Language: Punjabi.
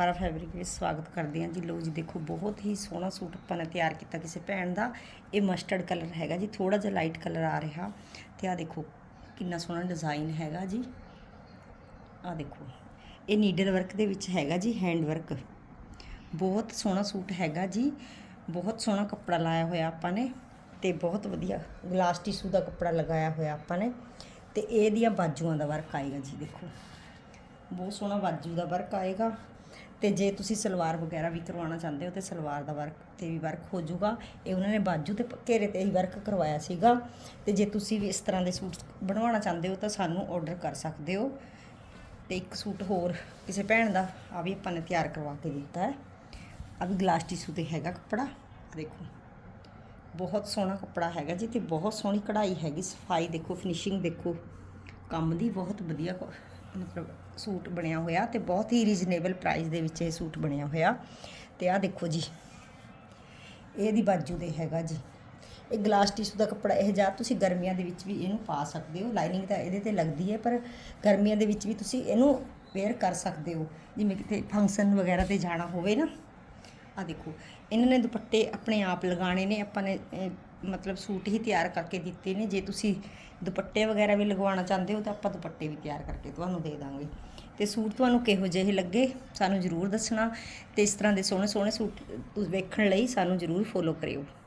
ਸਾਰਾ ਫੈਬਰਿਕ ਵਿੱਚ ਸਵਾਗਤ ਕਰਦੇ ਹਾਂ। ਜੀ ਲੋ ਜੀ, ਦੇਖੋ, ਬਹੁਤ ਹੀ ਸੋਹਣਾ ਸੂਟ ਆਪਾਂ ਨੇ ਤਿਆਰ ਕੀਤਾ ਕਿਸੇ ਭੈਣ ਦਾ। ਇਹ ਮਸਟਰਡ ਕਲਰ ਹੈਗਾ ਜੀ ਥੋੜਾ ਜਿਹਾ ਲਾਈਟ ਕਲਰ ਆ ਰਿਹਾ। ਤੇ ਆ ਦੇਖੋ, ਕਿੰਨਾ ਸੋਹਣਾ ਡਿਜ਼ਾਈਨ ਹੈਗਾ ਜੀ। ਆ ਦੇਖੋ, ਇਹ ਨੀਡਲ ਵਰਕ ਦੇ ਵਿੱਚ ਹੈਗਾ ਜੀ ਹੈਂਡ ਵਰਕ ਬਹੁਤ ਸੋਹਣਾ ਸੂਟ ਹੈਗਾ ਜੀ, ਬਹੁਤ ਸੋਹਣਾ ਕੱਪੜਾ ਲਾਇਆ ਹੋਇਆ ਆਪਾਂ ਨੇ ਤੇ ਬਹੁਤ ਵਧੀਆ ਗਲਾਸ ਟਿਸ਼ੂ ਦਾ ਕੱਪੜਾ ਲਗਾਇਆ ਹੋਇਆ ਆਪਾਂ ਨੇ। ਤੇ ਇਹਦੀਆਂ ਬਾਜੂਆਂ ਦਾ ਵਰਕ ਆਏਗਾ ਜੀ, ਦੇਖੋ। ਬਹੁਤ ਸੋਹਣਾ ਬਾਜੂ ਦਾ ਵਰਕ ਆਏਗਾ। ਤੇ ਜੇ ਤੁਸੀਂ ਸਲਵਾਰ ਵਗੈਰਾ ਵੀ ਕਰਵਾਉਣਾ ਚਾਹੁੰਦੇ ਹੋ ਤੇ ਸਲਵਾਰ ਦਾ ਵਰਕ ਤੇ ਵੀ ਵਰਕ ਹੋ ਜਾਊਗਾ। ਇਹ ਉਹਨਾਂ ਨੇ ਬਾਜੂ ਤੇ ਘੇਰੇ ਤੇ ਹੀ ਵਰਕ ਕਰਵਾਇਆ ਸੀਗਾ। ਤੇ ਜੇ ਤੁਸੀਂ ਵੀ ਇਸ ਤਰ੍ਹਾਂ ਦੇ ਸੂਟ ਬਣਵਾਉਣਾ ਚਾਹੁੰਦੇ ਹੋ ਤਾਂ ਸਾਨੂੰ ਆਰਡਰ ਕਰ ਸਕਦੇ ਹੋ। ਤੇ ਇੱਕ ਸੂਟ ਹੋਰ ਕਿਸੇ ਭੈਣ ਦਾ ਆ ਵੀ ਆਪਾਂ ਨੇ ਤਿਆਰ ਕਰਵਾ ਕੇ ਦਿੱਤਾ ਹੈ। ਆ ਵੀ ਗਲਾਸ ਟਿਸ਼ੂ ਤੇ ਹੈਗਾ ਕੱਪੜਾ ਦੇਖੋ। ਬਹੁਤ ਸੋਹਣਾ ਕੱਪੜਾ ਹੈਗਾ ਜੀ ਤੇ ਬਹੁਤ ਸੋਹਣੀ ਕਢਾਈ ਹੈਗੀ, ਸਫ਼ਾਈ ਦੇਖੋ ਫਿਨਿਸ਼ਿੰਗ ਦੇਖੋ। ਕੰਮ ਦੀ ਬਹੁਤ ਵਧੀਆ ਮਤਲਬ ਸੂਟ ਬਣਿਆ ਹੋਇਆ ਤੇ ਬਹੁਤ ਹੀ ਰੀਜ਼ਨੇਬਲ ਪ੍ਰਾਈਸ ਦੇ ਵਿੱਚ ਇਹ ਸੂਟ ਬਣਿਆ ਹੋਇਆ। ਤੇ ਆਹ ਦੇਖੋ ਜੀ, ਇਹਦੀ ਬਾਜੂ ਦੇ ਹੈਗਾ ਜੀ। ਇਹ ਗਲਾਸ ਟਿਸ਼ੂ ਦਾ ਕੱਪੜਾ, ਇਹ ਜਾਂ ਤੁਸੀਂ ਗਰਮੀਆਂ ਦੇ ਵਿੱਚ ਵੀ ਇਹਨੂੰ ਪਾ ਸਕਦੇ ਹੋ। ਲਾਈਨਿੰਗ ਤਾਂ ਇਹਦੇ ਤੇ ਲੱਗਦੀ ਹੈ, ਪਰ ਗਰਮੀਆਂ ਦੇ ਵਿੱਚ ਵੀ ਤੁਸੀਂ ਇਹਨੂੰ ਵੇਅਰ ਕਰ ਸਕਦੇ ਹੋ। ਜਿਵੇਂ ਕਿਤੇ ਫੰਕਸ਼ਨ ਵਗੈਰਾ ਤੇ ਜਾਣਾ ਹੋਵੇ ਨਾ। ਆ ਦੇਖੋ, ਇਹਨਾਂ ਨੇ ਦੁਪੱਟੇ ਆਪਣੇ ਆਪ ਲਗਾਣੇ ਨੇ, ਆਪਾਂ ਨੇ ਮਤਲਬ ਸੂਟ ਹੀ ਤਿਆਰ ਕਰਕੇ ਦਿੱਤੇ ਨੇ। ਜੇ ਤੁਸੀਂ ਦੁਪੱਟੇ ਵਗੈਰਾ ਵੀ ਲਗਵਾਉਣਾ ਚਾਹੁੰਦੇ ਹੋ ਤਾਂ ਆਪਾਂ ਦੁਪੱਟੇ ਵੀ ਤਿਆਰ ਕਰਕੇ ਤੁਹਾਨੂੰ ਦੇ ਦਾਂਗੇ। ਤੇ ਸੂਟ ਤੁਹਾਨੂੰ ਕਿਹੋ ਜਿਹੇ ਲੱਗੇ, ਸਾਨੂੰ ਜ਼ਰੂਰ ਦੱਸਣਾ। ਤੇ ਇਸ ਤਰ੍ਹਾਂ ਦੇ ਸੋਹਣੇ ਸੋਹਣੇ ਸੂਟ ਵੇਖਣ ਲਈ ਸਾਨੂੰ ਜ਼ਰੂਰ ਫੋਲੋ ਕਰਿਓ।